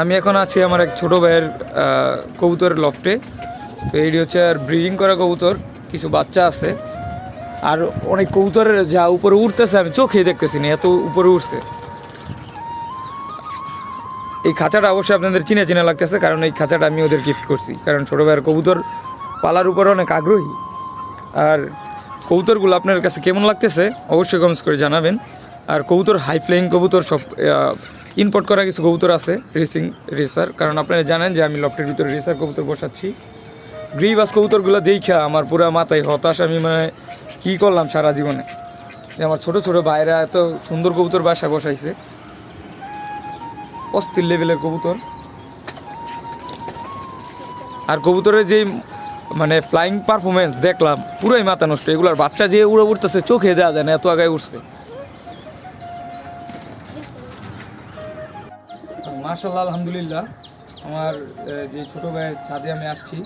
আমি এখন আছি আমার এক ছোট ভাইয়ের কবুতরের লফটে। তো এইটি হচ্ছে আর ব্রিডিং করা কবুতর, কিছু বাচ্চা আছে। আর অনেক কবুতরের যা উপরে উঠতেছে আমি চোখে দেখতেছি না, এত উপরে উঠছে। এই খাঁচাটা অবশ্যই আপনাদের চিনে চিনে লাগতেছে, কারণ এই খাঁচাটা আমি ওদের গিফট করছি। কারণ ছোটো ভাইয়ের কবুতর পালার উপরে অনেক আগ্রহী। আর কবুতরগুলো আপনার কাছে কেমন লাগতেছে, অবশ্যই কমেন্টস করে জানাবেন। আর কবুতর হাই ফ্লাইং কবুতর সব ইম্পোর্ট করা কিছু কবুতর আছে রেসিং রেসার কারণ আপনারা জানেন যে আমি লফটের ভিতরে রেসার কবুতর বসাচ্ছি। গ্রিবাস কবুতরগুলো দেখা আমার পুরো মাথায় হতাশ। আমি মানে কী করলাম সারা জীবনে? যে আমার ছোট ছোট ভাইরা এত সুন্দর কবুতর বাসা বসাইছে। অস্থির লেভেলের কবুতর। আর কবুতরের যে মানে ফ্লাইং পারফরমেন্স দেখলাম, পুরোই মাথা নষ্ট। এগুলার বাচ্চা যে উড়ে উঠতেছে চোখে দেওয়া যায় না, এত আগায় উঠছে মার্শাল্লাহ আলহামদুলিল্লাহ। আমার যে ছোটো ভাইয়ের ছাদে আমি আসছি,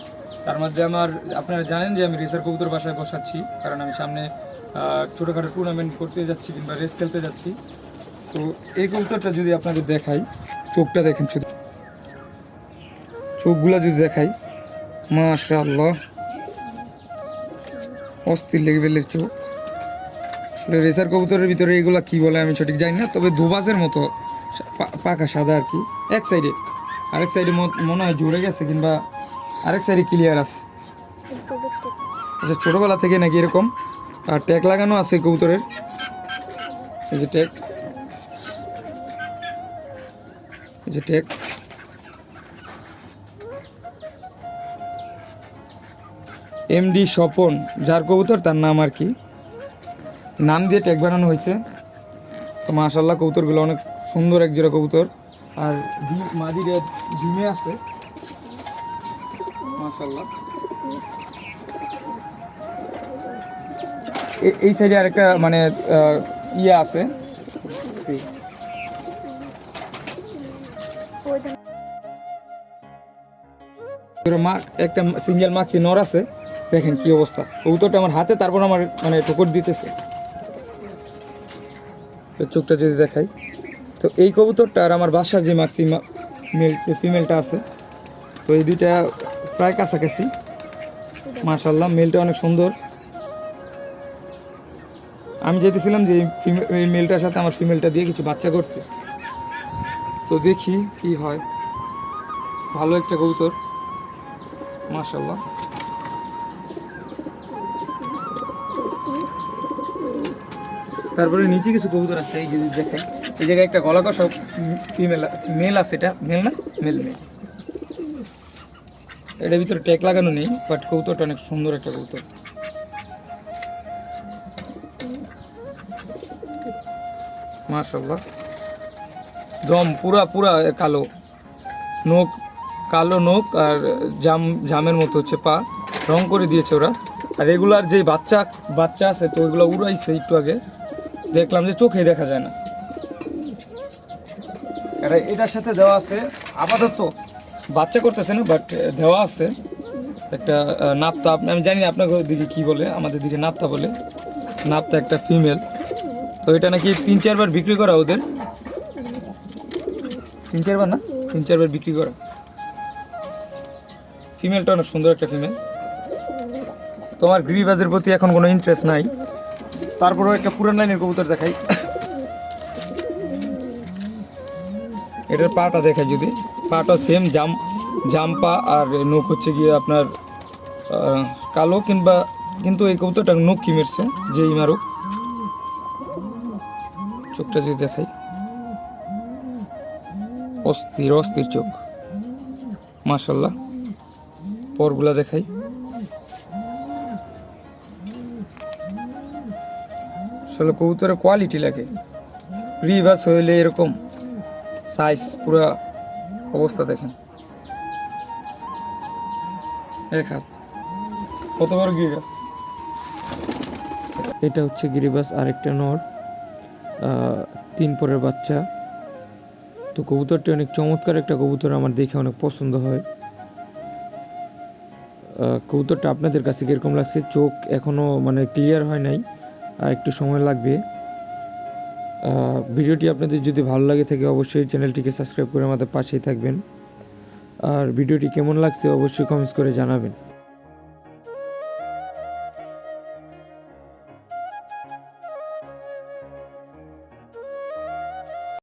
তার মধ্যে আমার, আপনারা জানেন যে আমি রেসার কবুতর বাসায় বসাচ্ছি, কারণ আমি সামনে ছোটোখাটো টুর্নামেন্ট করতে যাচ্ছি কিংবা রেস খেলতে যাচ্ছি। তো এই কবুতরটা যদি আপনাদের দেখাই, চোখটা দেখেন শুধু। চোখগুলো যদি দেখাই, মাশাআল্লাহ। অস্থির লেভেলের চোখ। আসলে রেসার কবুতরের ভিতরে এগুলা কি বলে আমি সঠিক জানি না, তবে দুবাজের মতো পাকা সাদা আর কি। এক সাইডে আরেক সাইডে মনে হয় জুড়ে গেছে কিংবা আরেক সাইডে ক্লিয়ার আছে। আচ্ছা ছোটোবেলা থেকে নাকি এরকম? আর ট্যাগ লাগানো আছে কবুতরের? এই যে ট্যাগ। এই যে ট্যাগ। এমডি স্বপন, যার কবুতর তার নাম আর কি। নাম দিয়ে ট্যাগ বানানো হয়েছে। তো মাশাল্লাহ কবুতরগুলো অনেক সুন্দর এক জোড়া কবুতর। আর মাদিরে ডিমে আছে। মাশাল্লাহ এই সাইডে আরেকটা মানে ইয়ে আছে। একটা সিঙ্গেল মাক্সি নর আছে। দেখেন কি অবস্থা। কবুতরটা আমার হাতে তারপর আমার মানে ঠোকর দিতেছে। চোখটা যদি দেখাই। তো এই কবুতরটা আর আমার বাসার যে মাক্সি মেল ফিমেলটা আছে, তো এই দুইটা প্রায় কাছাকাছি। মাশাল্লাহ মেলটা অনেক সুন্দর। আমি যেতেছিলাম যে এই মেলটার সাথে আমার ফিমেলটা দিয়ে কিছু বাচ্চা করছে তো দেখি কি হয়। ভালো একটা কবুতর। মাশাল্লাহ তারপরে নিচে কিছু কবুতর আছে, এই যে দেখেন। এই জায়গায় একটা গলা কষা ফিমেল মেল আছে এটা। মেল না? মেল মেল এটার ভিতরে ট্যাগ লাগানো নেই বাট কবুতরটা অনেক সুন্দর একটা কবুতর। মার্শাল্লাহ দম পুরা পুরা কালো। নোক কালো নোক আর জাম, জামের মতো হচ্ছে পা। রং করে দিয়েছে ওরা। আর রেগুলার যে বাচ্চা বাচ্চা আছে তো ওইগুলো উড়াইছে একটু আগে। দেখলাম যে চোখে দেখা যায় না। এটার সাথে দেওয়া আছে, আপাতত বাচ্চা করতেছে না বাট দেওয়া আছে। একটা নাপ্তা আমি জানি না আপনার দিকে কি বলে, আমাদের দিকে নাপ্তা বলে। নাপ্তা একটা ফিমেল তো এটা নাকি তিন চারবার বিক্রি করা ওদের। তিন চারবার না? তিন চারবার বিক্রি করা। ফিমেলটা অনেক সুন্দর একটা ফিমেল তোমার গ্রিবাজের প্রতি এখন কোনো ইন্টারেস্ট নাই। তারপরেও একটা পুরান লাইনের কবুতর দেখাই। এটার পাটা দেখাই যদি। পাটা সেম জাম, জাম্পা আর নোক হচ্ছে গিয়ে আপনার কালো কিংবা, কিন্তু এই কবুতরটা নোক কি মেরছে যেই মারুক। চোখটা যদি দেখাই। অস্থির অস্থির চোখ। মাশাল্লাহ। পরগুলা দেখাই। আসলে কবুতরের কোয়ালিটি লাগে। রিভার্স হইলে এরকম সাইজ পুরো অবস্থা দেখেন। এক হাত। কত বড় গিরিবাস এটা হচ্ছে গিরিবাস আরেকটা নর। তিন পরের বাচ্চা। তো কবুতরটি অনেক চমৎকার একটা কবুতর, আমার দেখে অনেক পছন্দ হয়। কবুতরটা আপনাদের কাছে কীরকম লাগছে? চোখ এখনও মানে ক্লিয়ার হয় নাই। একটু সময় লাগবে। ভিডিওটি আপনাদের যদি ভালো লাগে থাকে অবশ্যই চ্যানেলটিকে সাবস্ক্রাইব করে আমাদের পাশেই থাকবেন। আর ভিডিওটি কেমন লাগছে অবশ্যই কমেন্টস করে জানাবেন।